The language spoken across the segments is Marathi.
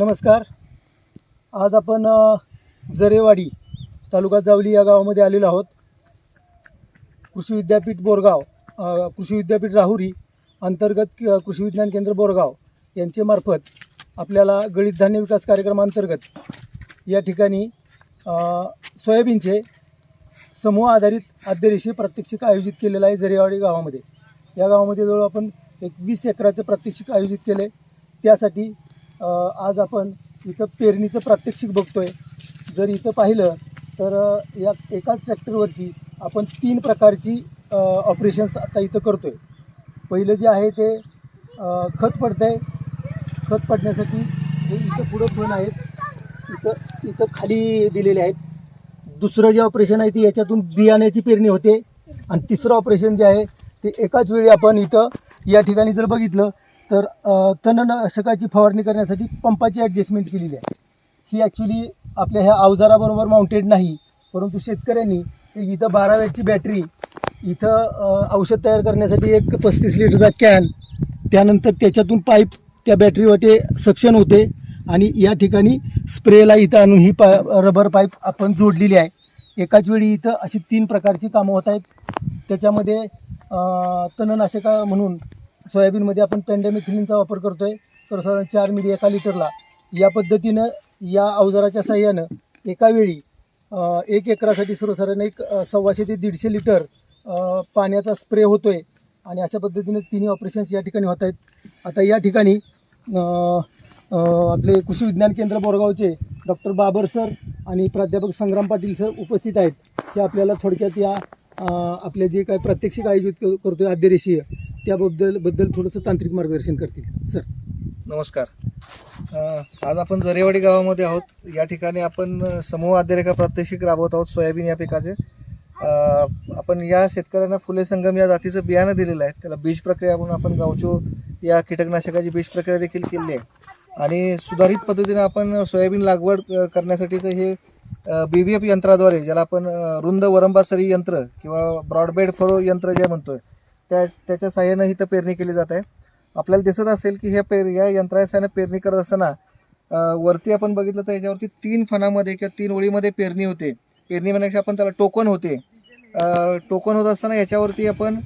नमस्कार. आज आपण जरेवाडी तालुका जावली या गावामध्ये आलेलो आहोत. कृषी विद्यापीठ बोरगाव कृषी विद्यापीठ राहुरी अंतर्गत क- कृषी विज्ञान केंद्र बोरगाव यांचे मार्फत आपल्याला गळीत धान्य विकास कार्यक्रमांतर्गत या ठिकाणी सोयाबीनचे समूह आधारित आद्यरेषी प्रात्यक्षिक आयोजित केलेलं आहे जरेवाडी गावामध्ये. या गावामध्ये जवळ आपण एक वीस एकराचं प्रात्यक्षिक आयोजित केलं आहे त्यासाठी आज आपण इथं पेरणीचं प्रात्यक्षिक बघतोय. जर इथं पाहिलं तर या एकाच ट्रॅक्टरवरती आपण तीन प्रकारची ऑपरेशन्स आता इथं करतो आहे पहिलं जे आहे ते खत पडतं आहे खत पडण्यासाठी हे इथं पुढं पण आहेत इथं इथं खाली दिलेले आहेत. दुसरं जे ऑपरेशन आहे ते याच्यातून बियाण्याची पेरणी होते. आणि तिसरं ऑपरेशन जे आहे ते एकाच वेळी आपण इथं या ठिकाणी जर बघितलं तर तणनाशकाची फवारणी करण्यासाठी पंपाची ॲडजस्टमेंट केलेली आहे. ही ॲक्च्युली आपल्या ह्या अवजाराबरोबर माउंटेड नाही परंतु शेतकऱ्यांनी एक इथं बारा वॅटची बॅटरी इथं औषध तयार करण्यासाठी एक पस्तीस लिटरचा कॅन त्यानंतर त्याच्यातून पाईप त्या बॅटरीवरती सक्शन होते आणि या ठिकाणी स्प्रेला इथं आणून ही पा रबर पाईप आपण जोडलेली आहे. एकाच वेळी इथं अशी तीन प्रकारची कामं होत आहेत. त्याच्यामध्ये तणनाशका म्हणून सोयाबीनमध्ये आपण पॅन्डेमिथिलिनचा वापर करतो आहे सर्वसाधारण चार मिली एका लिटरला. या पद्धतीनं या अवजाराच्या साह्यानं एकावेळी एक एकरासाठी सर्वसाधारण एक सव्वाशे ते दीडशे लिटर पाण्याचा स्प्रे होतो आहे आणि अशा पद्धतीनं तिन्ही ऑपरेशन्स या ठिकाणी होत आहेत. आता या ठिकाणी आपले कृषी विज्ञान केंद्र बोरगावचे डॉक्टर बाबर सर आणि प्राध्यापक संग्राम पाटील सर उपस्थित आहेत. ते आपल्याला थोडक्यात या आपले जे काही प्रात्यक्षिक आयोजित करतो करतोय आद्यरेषीय. त्याबद्दल बद्दल थोडंसं तांत्रिक मार्गदर्शन करतील. सर. नमस्कार. अ, आज आपण जरेवाडी गावामध्ये आहोत. या ठिकाणी आपण अ, समूह अध्यरेखा प्रात्यक्षिक राबवत आहोत सोयाबीन या पिकाचे. अ, आपण या शेतकऱ्यांना फुले संगम या जातीचं बियाणं दिलेलं आहे. त्याला बीज प्रक्रिया म्हणून आपण गावचो या कीटकनाशकाची बीज प्रक्रिया देखील केली आहे. आणि सुधारित पद्धतीने आपण सोयाबीन लागवड अ, करण्यासाठीचं हे बी व्ही एफ यंत्राद्वारे ज्याला आपण अ, रुंद वरंबासरी यंत्र किंवा ब्रॉडबेड फरो यंत्र जे म्हणतोय त्या त्याच्या साह्यानं इथं पेरणी केली जात आहे. आपल्याला दिसत असेल की हे पेर या यंत्रासाने पेरणी करत असताना वरती आपण बघितलं तर याच्यावरती तीन फणामध्ये किंवा तीन ओळीमध्ये पेरणी होते. पेरणी म्हणण्यापेक्षा आपण त्याला टोकन होते. टोकन होत असताना याच्यावरती आपण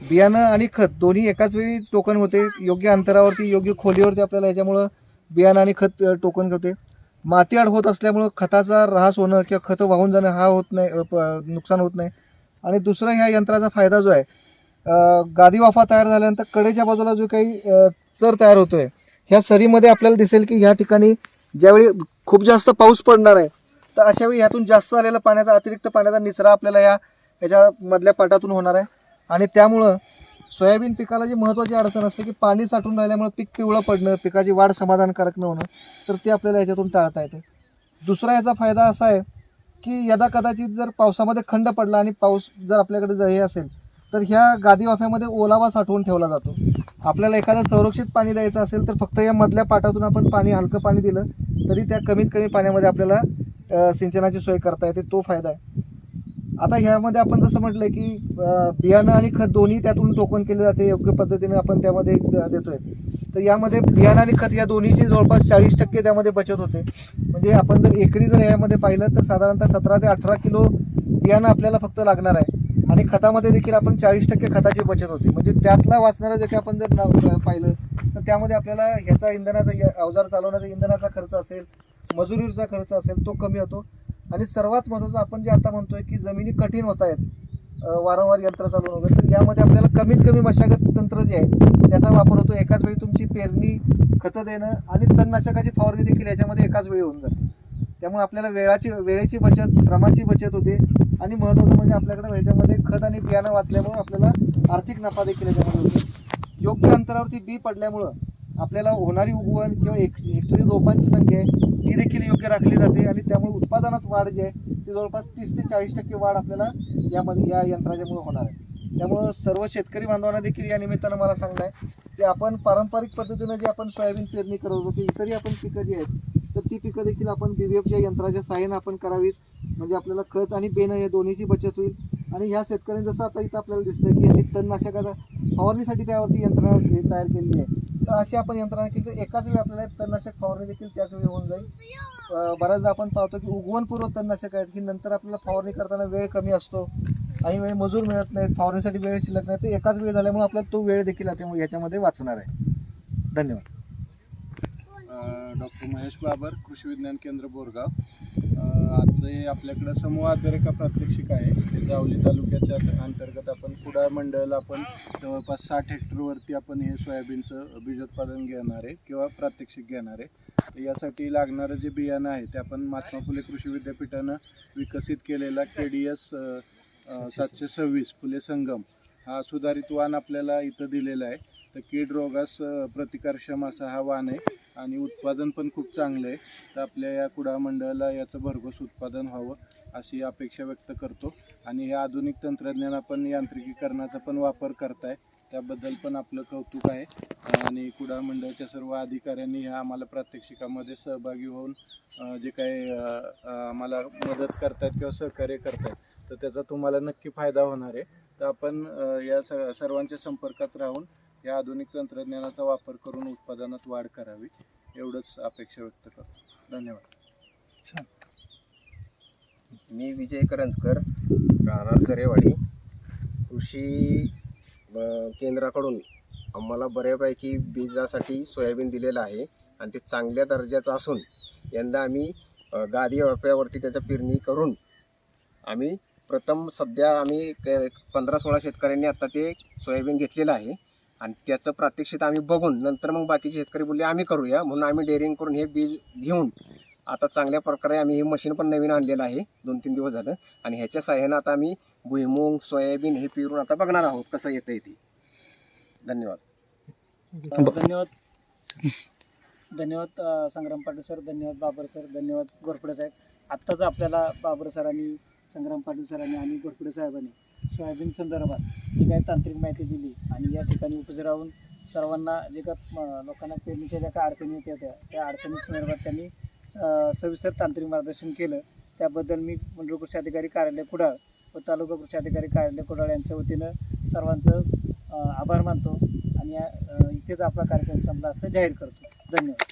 बियाणं आणि खत दोन्ही एकाच वेळी टोकन होते. योग्य अंतरावरती योग्य खोलीवरती आपल्याला याच्यामुळं बियाणं आणि खत टोकन होते. माती आड होत असल्यामुळं खताचा ऱ्हास होणं किंवा खतं वाहून जाणं हा होत नाही प- नुकसान होत नाही. आणि दुसरा ह्या यंत्राचा फायदा जो आहे गादी वाफा तयार झाल्यानंतर कडेच्या बाजूला जो काही चर तयार होतोय ह्या सरीमध्ये आपल्याला दिसेल की ह्या ठिकाणी ज्यावेळी खूप जास्त पाऊस पडणार आहे तर अशा वेळी ह्यातून जास्त आलेला पाण्याचा अतिरिक्त पाण्याचा निचरा आपल्याला या ह्याच्यामधल्या पाटातून होणार आहे. आणि त्यामुळं सोयाबीन पिकाला जी महत्त्वाची अडचण असते की पाणी साठून राहिल्यामुळे पीक पिवळं पडणं पिकाची वाढ समाधानकारक न होणं तर ते आपल्याला याच्यातून टाळता येते. दुसरा याचा फायदा असा आहे की यदा कदाचित जर पावसामध्ये खंड पडला आणि पाऊस जर आपल्याकडे जर हे असेल तर ह्या गादी वाफ्यामध्ये ओलावा साठवून ठेवला जातो. आपल्याला एखादं संरक्षित पाणी द्यायचं असेल तर फक्त या मधल्या पाटातून आपण पाणी हलकं पाणी दिलं तरी त्या कमीत कमी पाण्यामध्ये आपल्याला सिंचनाची सोय करता येते तो फायदा आहे. आता ह्यामध्ये आपण जसं म्हटलं की बियाणं आणि खत दोन्ही त्यातून टोकन केले जाते योग्य पद्धतीने आपण त्यामध्ये देतोय. तर यामध्ये बियाणं आणि खत या दोन्हीची जवळपास चाळीस टक्के त्यामध्ये बचत होते. म्हणजे आपण जर एकरी जर यामध्ये पाहिलं तर साधारणतः सतरा ते अठरा किलो बियाणं आपल्याला फक्त लागणार आहे. आणि खतामध्ये देखील आपण चाळीस टक्के खताची बचत होते. म्हणजे त्यातला वाचणारं जे काही आपण जर नाव पाहिलं तर त्यामध्ये आपल्याला ह्याचा इंधनाचा या- अवजार चालवण्याचा इंधनाचा खर्च असेल मजुरीचा खर्च असेल तो कमी होतो. आणि सर्वात महत्त्वाचं आपण जे आता म्हणतोय की जमिनी कठीण होत आहेत वारंवार यंत्र चालवून वगैरे तर यामध्ये आपल्याला कमीत कमी मशागत तंत्र जे आहे त्याचा वापर होतो. एकाच वेळी तुमची पेरणी खतं देणं आणि तणनाशकाची फवारणी देखील याच्यामध्ये एकाच वेळी होऊन जाते. त्यामुळे आपल्याला वेळाची वेळेची बचत श्रमाची बचत होते. आणि महत्त्वाचं म्हणजे आपल्याकडे ह्याच्यामध्ये खत आणि बियाणं वाचल्यामुळं आपल्याला आर्थिक नफा देखील याच्यामध्ये होतो. योग्य अंतरावरती बी पडल्यामुळं आपल्याला होणारी उगवण किंवा एक हेक्टरी रोपांची संख्या आहे ती देखील योग्य राखली जाते आणि त्यामुळे उत्पादनात वाढ जी आहे ती जवळपास तीस ते चाळीस टक्के वाढ आपल्याला यामध्ये या यंत्राच्यामुळे होणार आहे. त्यामुळं सर्व शेतकरी बांधवांना देखील या निमित्तानं मला सांगणं आहे की आपण पारंपरिक पद्धतीनं जे आपण सोयाबीन पेरणी करत होतो की इतरही आपण पिकं जी आहेत तर ती पिकं देखील आपण बी व्ही एफच्या यंत्राच्या सहाय्यानं आपण करावीत. म्हणजे आपल्याला खत आणि बेणं या दोन्हीची बचत होईल. आणि ह्या शेतकऱ्यांनी जसं आता इथं आपल्याला दिसतं की यांनी तणनाशकाचा फवारणीसाठी त्यावरती यंत्रणा तयार केलेली आहे. तर अशी आपण यंत्रणा केली तर एकाच वेळी आपल्याला तणनाशक फवारणी देखील त्याच वेळी होऊन जाईल. बऱ्याचदा आपण पाहतो की उगवणपूर्व तणनाशक आहेत की नंतर आपल्याला फवारणी करताना वेळ कमी असतो. आणि वेळी मजूर मिळत नाहीत फवारणीसाठी वेळ शिल्लक नाही. तर एकाच वेळ झाल्यामुळे आपल्याला तो वेळ देखील आता याच्यामध्ये वाचणार आहे. धन्यवाद. डॉक्टर महेश बाबर कृषी विज्ञान केंद्र बोरगाव. आज हे आपल्याकडं समूह अभिरेखा प्रात्यक्षिक आहे? ते जावली तालुक्याच्या अंतर्गत आपण कुडाळ मंडळ आपण जवळपास साठ हेक्टरवरती आपण हे सोयाबीनचं बीजोत्पादन घेणार आहे किंवा प्रात्यक्षिक घेणार आहे. तर यासाठी लागणारं जे बियाणं आहे ते आपण महात्मा फुले कृषी विद्यापीठानं विकसित केलेला के डी एस सातशे सव्वीस फुले संगम हा सुधारित वाण आपल्याला इथं दिलेला आहे. तर कीड रोगास प्रतिकारक्षम असा हा वाण आहे. आणि उत्पादन पण खूप चांगलं आहे. तर आपल्या या कुडाळ मंडळाला याचं भरघोस उत्पादन व्हावं अशी अपेक्षा व्यक्त करतो. आणि हे आधुनिक तंत्रज्ञान आपण यांत्रिकीकरणाचा पण वापर करताय. त्याबद्दल पण आपलं कौतुक आहे. आणि कुडाळ मंडळाच्या सर्व अधिकाऱ्यांनी ह्या आम्हाला प्रात्यक्षिकामध्ये सहभागी होऊन जे काही आम्हाला मदत करतात किंवा सहकार्य करतात तर त्याचा तुम्हाला नक्की फायदा होणार आहे. तर आपण या स सर्वांच्या संपर्कात राहून या आधुनिक तंत्रज्ञानाचा वापर करून उत्पादनात वाढ करावी एवढंच अपेक्षा व्यक्त करतो. धन्यवाद. मी विजय करंजकर राहणार जरेवाडी. कृषी केंद्राकडून आम्हाला बऱ्यापैकी बीजासाठी सोयाबीन दिलेलं आहे आणि ते चांगल्या दर्जाचं असून यंदा आम्ही गादी वाफ्यावरती त्याचं पेरणी करून आम्ही प्रथम सध्या आम्ही क- पंधरा सोळा शेतकऱ्यांनी आता ते सोयाबीन घेतलेलं आहे. आणि त्याचं प्रात्यक्षित आम्ही बघून नंतर मग बाकीचे शेतकरी बोलले आम्ही करूया. म्हणून आम्ही डेअरिंग करून हे बीज घेऊन आता चांगल्या प्रकारे आम्ही हे मशीन पण नवीन आणलेलं आहे. दोन तीन दिवस झालं. आणि ह्याच्या सहाय्यानं आता आम्ही भुईमुंग सोयाबीन हे पेरून आता बघणार आहोत कसं येतं ते. धन्यवाद. धन्यवाद. धन्यवाद संग्राम पाटील सर. धन्यवाद बाबर सर. धन्यवाद गोरपडे साहेब. आत्ताच आपल्याला बाबर सरांनी संग्राम पाटील सरांनी आणि गोरपडे साहेबांनी सोयाबीन संदर्भात जी काही तांत्रिक माहिती दिली आणि या ठिकाणी उपस्थित राहून सर्वांना जे का लोकांना पेरणीच्या ज्या काही अडचणी येत होत्या त्या अडचणी संदर्भात त्यांनी सविस्तर तांत्रिक मार्गदर्शन केलं. त्याबद्दल मी मंडळ कृषी अधिकारी कार्यालय कुडाळ व तालुका कृषी अधिकारी कार्यालय कुडाळ यांच्या वतीनं सर्वांचं आभार मानतो आणि या- इथेच आपला कार्यक्रम संपला असं जाहीर करतो. धन्यवाद.